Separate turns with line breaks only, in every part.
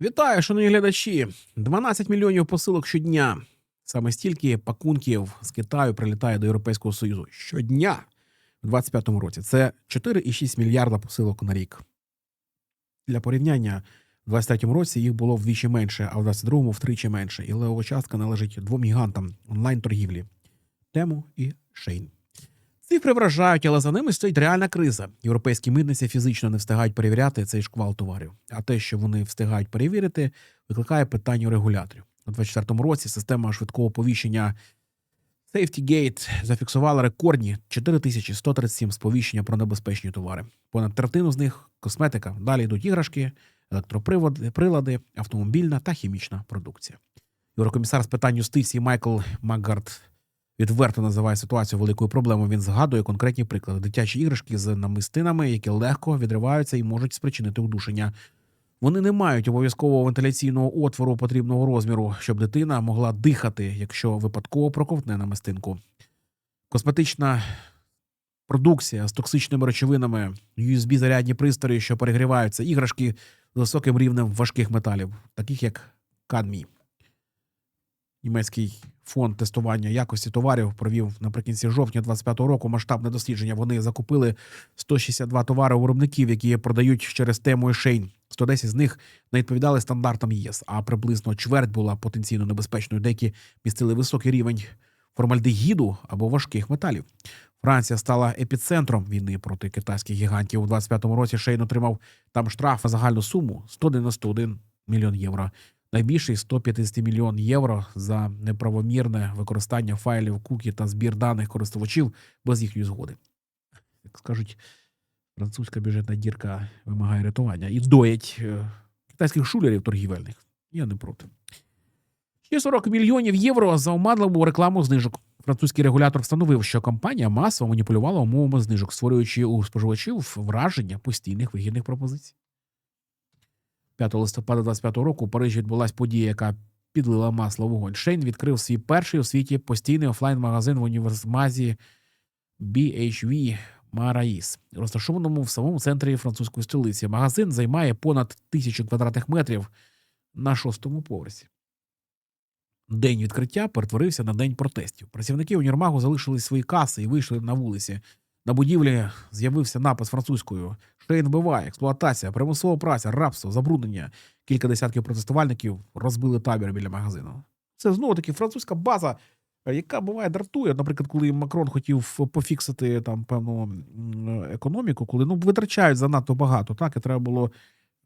Вітаю, шановні глядачі! 12 мільйонів посилок щодня. Саме стільки пакунків з Китаю прилітає до Європейського Союзу щодня в 2025 році. Це 4,6 мільярда посилок на рік. Для порівняння, в 2023 році їх було вдвічі менше, а в 2022 втричі менше. І левова частка належить двом гігантам онлайн-торгівлі Тему і Шейн. Цифри вражають, але за ними стоїть реальна криза. Європейські митниці фізично не встигають перевіряти цей шквал товарів. А те, що вони встигають перевірити, викликає питання у регуляторів. У 2024 році система швидкого повіщення SafetyGate зафіксувала рекордні 4137 сповіщення про небезпечні товари. Понад третину з них косметика. Далі йдуть іграшки, електроприводи, прилади, автомобільна та хімічна продукція. Єврокомісар з питань юстиції Майкл Макгард відверто називає ситуацію великою проблемою. Він згадує конкретні приклади: дитячі іграшки з намистинами, які легко відриваються і можуть спричинити удушення. Вони не мають обов'язкового вентиляційного отвору потрібного розміру, щоб дитина могла дихати, якщо випадково проковтне намистинку. Косметична продукція з токсичними речовинами, USB-зарядні пристрої, що перегріваються, іграшки з високим рівнем важких металів, таких як кадмій. Німецький фонд тестування якості товарів провів наприкінці жовтня 2025 року масштабне дослідження. Вони закупили 162 товари виробників, які продають через тему Шейн. 110 з них не відповідали стандартам ЄС, а приблизно чверть була потенційно небезпечною. Деякі містили високий рівень формальдегіду або важких металів. Франція стала епіцентром війни проти китайських гігантів. У 25-му році Шейн отримав там штраф на загальну суму 191 мільйон євро. Найбільший 150 мільйон євро за неправомірне використання файлів кукі та збір даних користувачів без їхньої згоди. Як скажуть, французька бюджетна дірка вимагає рятування і доять е, китайських шулерів торгівельних. Я не проти. Ще 40 мільйонів євро за оманливу рекламу знижок. Французький регулятор встановив, що компанія масово маніпулювала умовами знижок, створюючи у споживачів враження постійних вигідних пропозицій. 5 листопада 25 року у Парижі відбулася подія, яка підлила масло вогонь. Шейн відкрив свій перший у світі постійний офлайн-магазин в універсмазі BHV Мараїс, розташованому в самому центрі французької столиці. Магазин займає понад тисячу квадратних метрів на шостому поверсі. День відкриття перетворився на день протестів. Працівники універмагу залишили свої каси і вийшли на вулиці. На будівлі з'явився напис французькою: Шейн вбиває, експлуатація, примусова праця, рабство, забруднення. Кілька десятків протестувальників розбили табір біля магазину. Це знову таки французька база, яка буває дратує. Наприклад, коли Макрон хотів пофіксити там певну економіку, коли ну витрачають занадто багато, так і треба було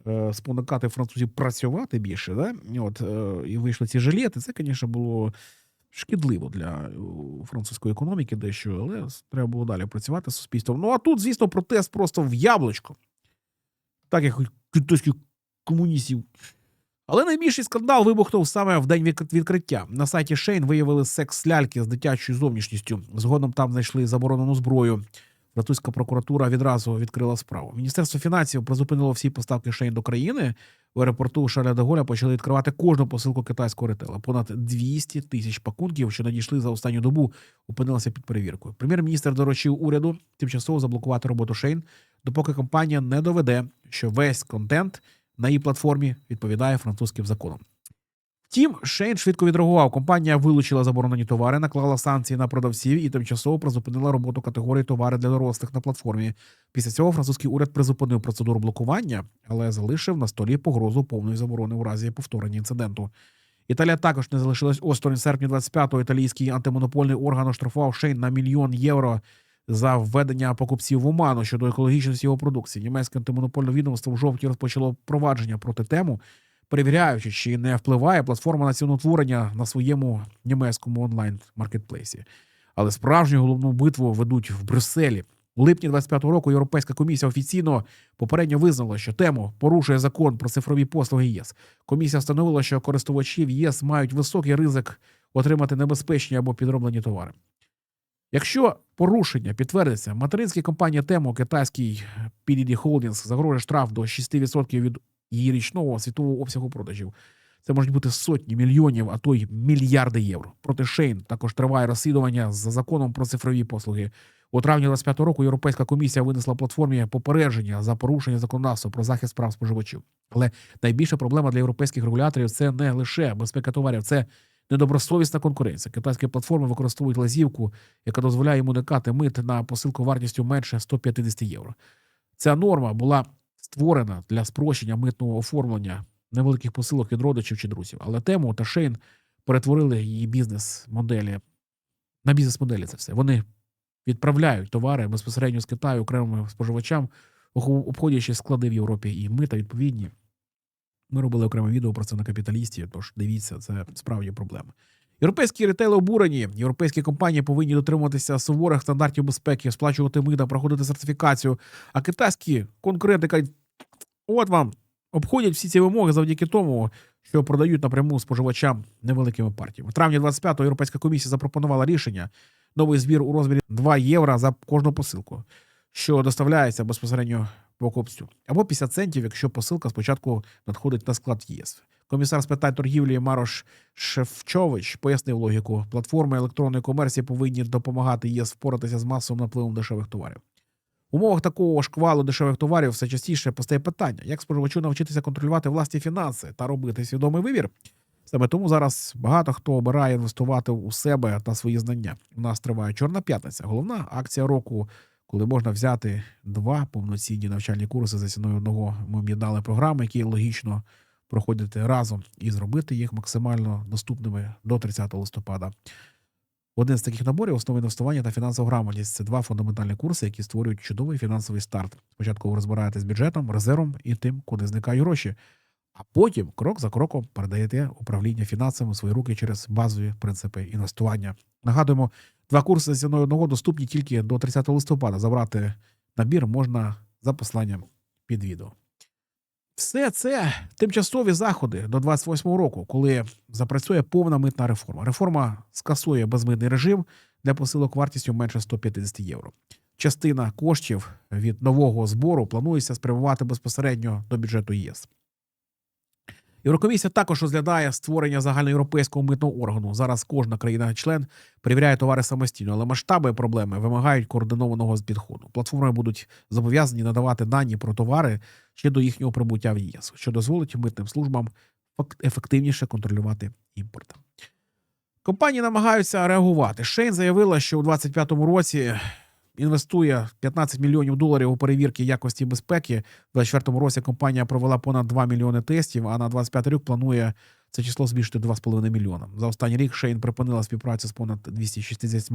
е, спонукати французів працювати більше, да? От е, і вийшли ці жилети. Це, звісно, було шкідливо для е, французької економіки дещо, але треба було далі працювати з суспільством. Ну а тут, звісно, протест просто в яблучко, так як китайських комуністів. Але найбільший скандал вибухнув саме в день відкриття. На сайті Шейн виявили секс-ляльки з дитячою зовнішністю. Згодом там знайшли заборонену зброю. Французька прокуратура відразу відкрила справу. Міністерство фінансів призупинило всі поставки Шейн до країни. В аеропорту Шаля де почали відкривати кожну посилку китайського ретела. Понад 200 тисяч пакунків, що надійшли за останню добу, опинилися під перевіркою. Прем'єр-міністр доручив уряду тимчасово заблокувати роботу Шейн, допоки компанія не доведе, що весь контент на її платформі відповідає французьким законам. Втім, Шейн швидко відреагував. Компанія вилучила заборонені товари, наклала санкції на продавців і тимчасово призупинила роботу категорії товари для дорослих на платформі. Після цього французький уряд призупинив процедуру блокування, але залишив на столі погрозу повної заборони у разі повторення інциденту. Італія також не залишилась осторонь В серпні 25-го італійський антимонопольний орган оштрафував Шейн на мільйон євро за введення покупців в оману щодо екологічності його продукції. Німецьке антимонопольне відомство в жовтні розпочало провадження проти тему, перевіряючи, чи не впливає платформа на ціноутворення на своєму німецькому онлайн маркетплейсі. Але справжню головну битву ведуть в Брюсселі. У липні 25-го року Європейська комісія офіційно попередньо визнала, що тему порушує закон про цифрові послуги ЄС. Комісія встановила, що користувачі в ЄС мають високий ризик отримати небезпечні або підроблені товари. Якщо порушення підтвердиться, материнська компанія Тему, китайський PDD Holdings, загрожує штраф до 6% від її річного світового обсягу продажів. Це можуть бути сотні мільйонів, а то й мільярди євро. Проти Шейн також триває розслідування за законом про цифрові послуги. У травні 25 року Європейська комісія винесла платформі попередження за порушення законодавства про захист прав споживачів. Але найбільша проблема для європейських регуляторів це не лише безпека товарів, це недобросовісна конкуренція. Китайські платформи використовують лазівку, яка дозволяє їм уникати мит на посилку вартістю менше 150 євро. Ця норма була створена для спрощення митного оформлення невеликих посилок від родичів чи друзів. Але тему та Шейн перетворили її бізнес-моделі на бізнес-моделі. Це все. Вони відправляють товари безпосередньо з Китаю окремим споживачам, обходячи склади в Європі і мита відповідні. Ми робили окреме відео про це на капіталісті, тож дивіться, це справді проблема. Європейські ретейли обурені. Європейські компанії повинні дотримуватися суворих стандартів безпеки, сплачувати мита, проходити сертифікацію. А китайські конкуренти кажуть, от вам обходять всі ці вимоги завдяки тому, що продають напряму споживачам невеликими партіями. В травні 25-го Європейська комісія запропонувала рішення новий збір у розмірі 2 євро за кожну посилку, що доставляється безпосередньо покупцю, або 50 центів, якщо посилка спочатку надходить на склад ЄС. Комісар з питань торгівлі Марош Шефчович пояснив логіку. Платформи електронної комерції повинні допомагати ЄС впоратися з масовим напливом дешевих товарів. В умовах такого шквалу дешевих товарів все частіше постає питання, як споживачу навчитися контролювати власні фінанси та робити свідомий вибір. Саме тому зараз багато хто обирає інвестувати у себе та свої знання. У нас триває Чорна п'ятниця, головна акція року, коли можна взяти два повноцінні навчальні курси за ціною одного. Ми об'єднали програми, які логічно проходити разом і зробити їх максимально доступними до 30 листопада. Один з таких наборів основи інвестування та фінансова грамотність це два фундаментальні курси, які створюють чудовий фінансовий старт. Спочатку ви розбираєтесь з бюджетом, резервом і тим, куди зникають гроші. А потім крок за кроком передаєте управління фінансами у свої руки через базові принципи інвестування. Нагадуємо, два курси з ціною одного доступні тільки до 30 листопада. Забрати набір можна за посланням під відео. Все це тимчасові заходи до 28 року, коли запрацює повна митна реформа. Реформа скасує безмитний режим для посилок вартістю менше 150 євро. Частина коштів від нового збору планується спрямувати безпосередньо до бюджету ЄС. Єврокомісія також розглядає створення загальноєвропейського митного органу. Зараз кожна країна-член перевіряє товари самостійно, але масштаби проблеми вимагають координованого підходу. Платформи будуть зобов'язані надавати дані про товари ще до їхнього прибуття в ЄС, що дозволить митним службам ефективніше контролювати імпорт. Компанії намагаються реагувати. Шейн заявила, що у 2025 році інвестує 15 мільйонів доларів у перевірки якості безпеки. У 2024 році компанія провела понад 2 мільйони тестів, а на 25 рік планує це число збільшити 2,5 мільйона. За останній рік Шейн припинила співпрацю з понад 260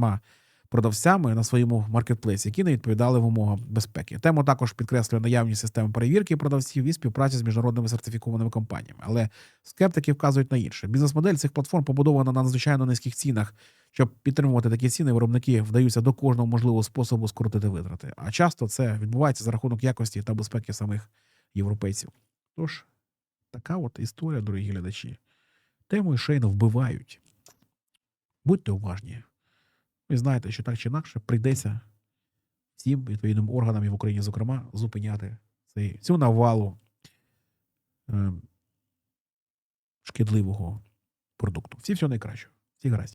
продавцями на своєму маркетплейсі, які не відповідали вимогам безпеки. Тему також підкреслює наявність системи перевірки продавців і співпраці з міжнародними сертифікованими компаніями. Але скептики вказують на інше. Бізнес-модель цих платформ побудована на надзвичайно низьких цінах. Щоб підтримувати такі ціни, виробники вдаються до кожного можливого способу скоротити витрати. А часто це відбувається за рахунок якості та безпеки самих європейців. Тож, така от історія, дорогі глядачі. Тему і Шейна вбивають. Будьте уважні. Ви знаєте, що так чи інакше прийдеться всім відповідним органам і в Україні, зокрема, зупиняти цей, цю навалу е, шкідливого продукту. Всі все найкраще. Всі гаразд.